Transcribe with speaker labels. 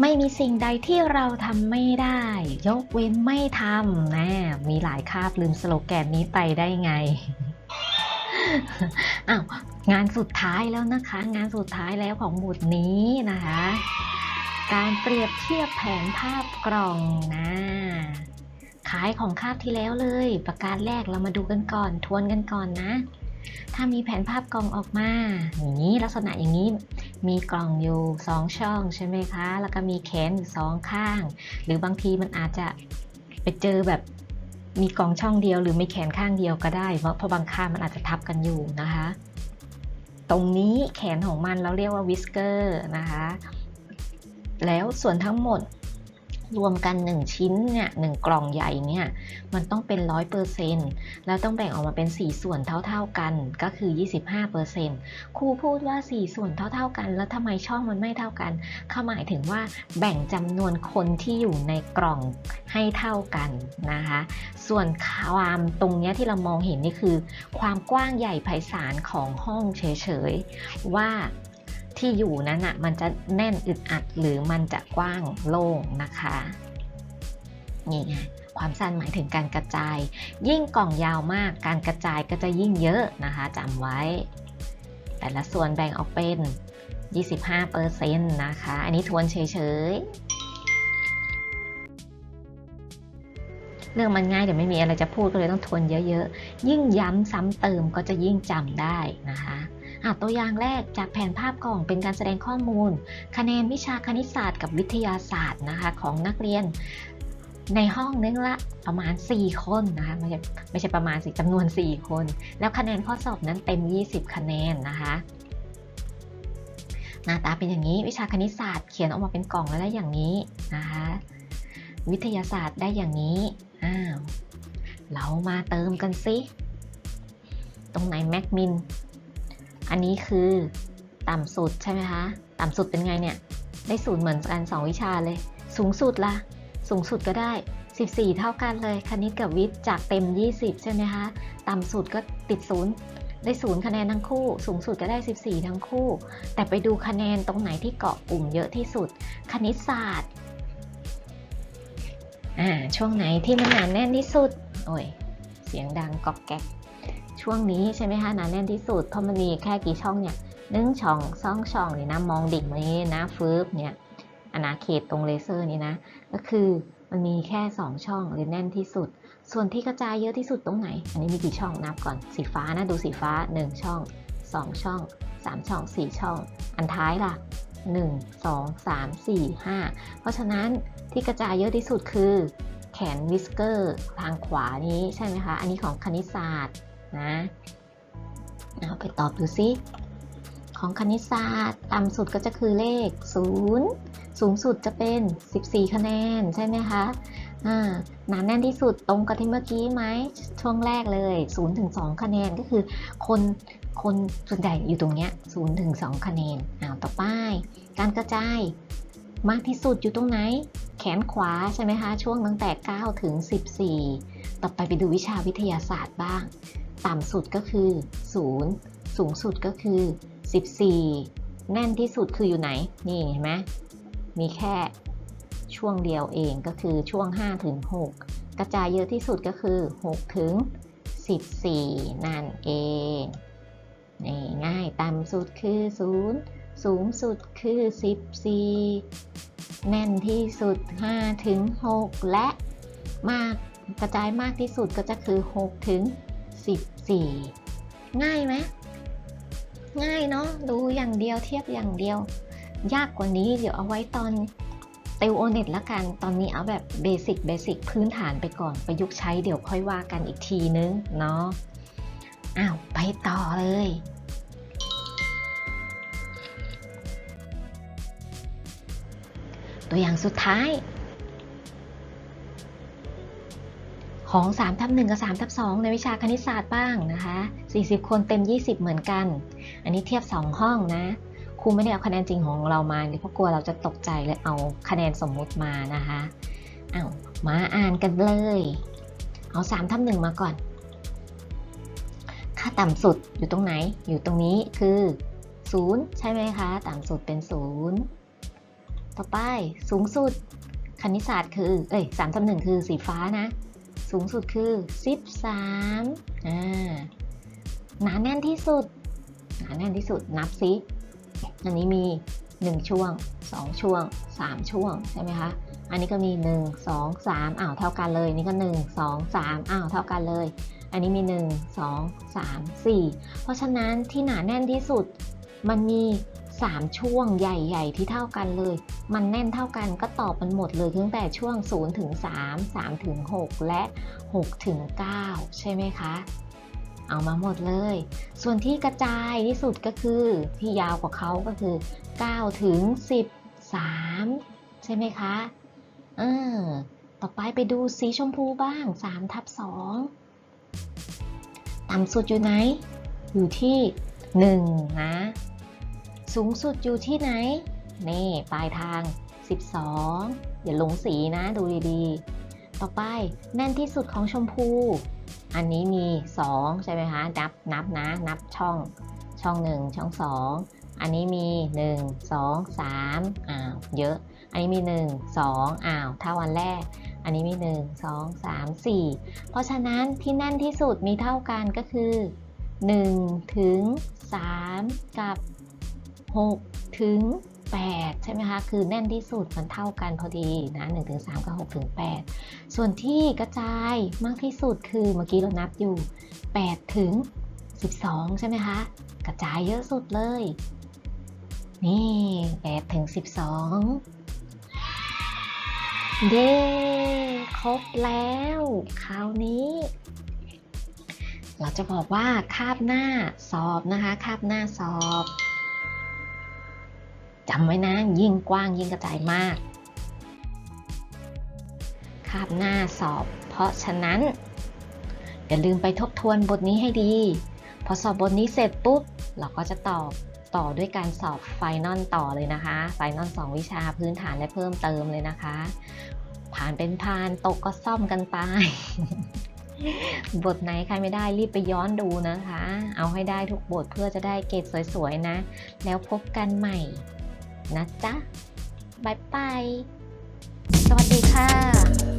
Speaker 1: ไม่มีสิ่งใดที่เราทำไม่ได้ ยกเว้นไม่ทำนะมีหลายคาบลืมสโลแกนนี้ไปได้ไงอ้าวงานสุดท้ายแล้วนะคะ งานสุดท้ายแล้วของหมุดนี้นะคะ การเปรียบเทียบแผนภาพกล่องนะขายของคาบที่แล้วเลย ประการแรกเรามาดูกันก่อน ทวนกันก่อนนะ ถ้ามีแผนภาพกล่องออกมา อย่างนี้ลักษณะอย่างนี้ มีกล่องอยู่สองช่องใช่ไหมคะ แล้วก็มีแขนอยู่สองข้าง หรือบางทีมันอาจจะไปเจอแบบมีกล่องช่องเดียว หรือมีแขนข้างเดียวก็ได้ เพราะเพราะบางข้างมันอาจจะทับกันอยู่นะคะ ตรงนี้แขนของมันเราเรียกว่าวิสเกอร์นะคะ แล้วส่วนทั้งหมด รวมกัน 1 ชิ้นเนี่ยหกล่องใหญ่เนี่ยมันต้องเป็น 100%แล้วต้องแบ่งออกมาเป็น 4 ส่วนเท่าๆกันก็คือ 25%ครูพูดว่า 4 ส่วนเท่า ๆกัน แล้วทำไมช่องมันไม่เท่ากันเขาหมายถึงว่าแบ่งจำนวนคนที่อยู่ในกล่องให้เท่ากันนะคะส่วนความตรงเนี้ยที่เรามองเห็นนี่คือ ความกว้างใหญ่ไพศาลของห้องเฉยๆว่า ที่อยู่นั้นอะมันจะแน่นอึดอัดหรือมันจะกว้างโล่งนะคะนี่ไงความสั้นหมายถึงการกระจาย ยิ่งกล่องยาวมากการกระจายก็จะยิ่งเยอะนะคะจำไว้ แต่ละส่วนแบ่งออกเป็น 25%นะคะ อันนี้ทวนเฉยๆเรื่องมันง่ายเดี๋ยวไม่มีอะไรจะพูดก็เลยต้องทวนเยอะๆ ยิ่งย้ำซ้ำเติมก็จะยิ่งจำได้นะคะ อะตัวอย่างแรกจากแผนภาพกล่องเป็นการแสดงข้อมูล คะแนนวิชาคณิตศาสตร์กับวิทยาศาสตร์นะคะของนักเรียนในห้องนึงละประมาณ 4 คนนะคะไม่ใช่ไม่ใช่ประมาณสิจำนวน 4 คน แล้วคะแนนข้อสอบนั้นเต็ม 20 คะแนนนะคะหน้าตาเป็นอย่างนี้วิชาคณิตศาสตร์เขียนออกมาเป็นกล่องแล้วได้อย่างนี้นะคะวิทยาศาสตร์ได้อย่างนี้อ้าวเรามาเติมกันสิตรงไหนแม็กมิน อันนี้คือต่ำสุดใช่ไหมคะ ต่ำสุดเป็นไงเนี่ย ได้ศูนย์เหมือนกัน 2 วิชาเลย สูงสุดละ่ะ สูงสุดก็ได้ 14 เท่ากันเลย คณิตกับวิทย์จากเต็ม 20 ใช่ไหมคะ ต่ำสุดก็ติดศูนย์ได้ศูนย์คะแนนทั้งคู่ สูงสุดก็ได้ 14 ทั้งคู่ แต่ไปดูคะแนนตรงไหนที่เกาะกลุ่มเยอะที่สุด คณิตศาสตร์ อ่า ช่วงไหนที่มันหนาแน่นที่สุด โอ้ย เสียงดังกอกแก๊ก ช่วงนี้ใช่ไหมคะหนาแน่นที่สุดเพราะมันมีแค่กี่ช่องเนี่ยหนึ่งช่องสองช่องนี่นะมองดิ่งมานี้นะฟืบเนี่ยอนาเขตตรงเลเซอร์นี้นะ ก็คือมันมีแค่ 2 ช่องเลยแน่นที่สุด ส่วนที่กระจายเยอะที่สุดตรงไหน อันนี้มีกี่ช่องนับก่อนสีฟ้านะดูสีฟ้า 1 ช่อง 2 ช่อง 3 ช่อง 4 ช่อง อันท้ายล่ะ 1 2 3 4 5 เพราะฉะนั้นที่กระจายเยอะที่สุดคือ แขนวิสเกอร์ทางขวานี้ใช่ไหมคะ อันนี้ของคณิตศาสตร์ นะเอาไปตอบดูซิของคณิตศาสตร์ต่ำสุดก็จะคือเลข 0 สูงสุดจะเป็น 14 คะแนนใช่ไหมคะอ่าหนาแน่นที่สุดตรงกับที่เมื่อกี้ไหมช่วงแรกเลย0ถึง2คะแนนก็คือคนคนส่วนใหญ่อยู่ตรงเนี้ย0ถึง2คะแนนอ้าวต่อไป การกระจายมากที่สุดอยู่ตรงไหน แขนขวาใช่ไหมคะ ช่วงตั้งแต่ 9 ถึง 14 ต่อไปไปดูวิชาวิทยาศาสตร์บ้าง ต่ำสุดก็คือ 0 สูงสุดก็คือ 14 แน่นที่สุดคืออยู่ไหน นี่เห็นไหมมีแค่ช่วงเดียวเองก็คือช่วง 5 ถึง 6 กระจายเยอะที่สุดก็คือ 6 ถึง 14 นั่นเองนี่ง่ายต่ำสุดคือ 0 สูงสุดคือ 14 แน่นที่สุด 5 ถึง 6 และมากกระจายมากที่สุดก็จะคือ 6 ถึง 14 ง่ายไหมง่ายเนาะดูอย่างเดียวเทียบอย่างเดียว ยากกว่านี้เดี๋ยวเอาไว้ตอนติวโอเน็ตละกัน ตอนนี้เอาแบบเบสิกเบสิกพื้นฐานไปก่อนประยุกต์ใช้เดี๋ยวค่อยว่ากันอีกทีนึงเนาะอ้าวไปต่อเลย ตัวอย่างสุดท้าย ของ3ทับ1กับ3ทับ2ในวิชาคณิตศาสตร์บ้างนะคะ 40 คนเต็ม 20 เหมือนกัน อันนี้เทียบ 2 ห้องนะครูไม่ได้เอาคะแนนจริงของเรามาเพราะกลัวเราจะตกใจเลยเอาคะแนนสมมุติมานะคะเอา้ามาอ่านกันเลย เอา3ทับ1มาก่อน ค่าต่ำสุดอยู่ตรงไหน อยู่ตรงนี้คือ 0 ใช่ไหมคะ ต่ำสุดเป็น 0 ต่อไปสูงสุดคณิตศาสตร์คือ เอ้ยสามจำหนึ่งคือสีฟ้านะ สูงสุดคือ 13อ่าหนาแน่นที่สุด หนาแน่นที่สุดนับซิ อันนี้มี 1 ช่วง 2 ช่วง 3 ช่วงใช่ไหมคะ อันนี้ก็มี 1 2 3อ้าวเท่ากันเลย นี่ก็ 1 2 3อ้าวเท่ากันเลย อันนี้มี 1 2 3 4 เพราะฉะนั้นที่หนาแน่นที่สุดมันมี 3 ช่วงใหญ่ๆ ที่เท่ากันเลย มันแน่นเท่ากันก็ตอบมันหมดเลยตั้งแต่ช่วง 0 ถึง 3 3 ถึง 6 และ 6 ถึง 9 ใช่ไหมคะ เอามาหมดเลย ส่วนที่กระจายที่สุดก็คือที่ยาวกว่าเขาก็คือ 9 ถึง 13 ใช่ไหมคะเออต่อไปไปดูสีชมพูบ้าง 3 ทับ 2 ต่ำสุดอยู่ไหน อยู่ที่ 1 นะ สูงสุดอยู่ที่ไหน นี่ปลายทาง 12 อย่าหลงสีนะดูดีๆ ต่อไปแน่นที่สุดของชมพู อันนี้มี 2 ใช่ไหมคะ นับนับนะ นับช่องช่อง 1 ช่อง 2 อันนี้มี 1 2 3อ้าวเยอะ อันนี้มี 1 2อ้าวเท่าอันแรก อันนี้มี 1 2 3 4 เพราะฉะนั้นที่แน่นที่สุดมีเท่ากันก็คือ 1 ถึง 3 กับ 6 ถึง 8 ใช่ไหมคะ คือแน่นที่สุดมันเท่ากันพอดีนะ1ถึง3กับ6ถึง 8 ส่วนที่กระจายมากที่สุดคือเมื่อกี้เรานับอยู่ 8 ถึง 12 ใช่ไหมคะ กระจายเยอะสุดเลย นี่8ถึง 12เด้ครบแล้ว คราวนี้เราจะบอกว่าคาบหน้าสอบนะคะ คาบหน้าสอบ จำไว้นะยิ่งกว้างยิ่งกระจายมาก คาบหน้าสอบ เพราะฉะนั้น อย่าลืมไปทบทวนบทนี้ให้ดี พอสอบบทนี้เสร็จปุ๊บ เราก็จะตอบต่อด้วยการสอบไฟนอลต่อเลยนะคะ ไฟนอลสองวิชาพื้นฐานและเพิ่มเติมเลยนะคะ ผ่านเป็นผ่านตกก็ซ่อมกันไป บทไหนใครไม่ได้รีบไปย้อนดูนะคะ เอาให้ได้ทุกบทเพื่อจะได้เกรดสวยๆนะ แล้วพบกันใหม่ นะจ๊ะบายบาย สวัสดีค่ะ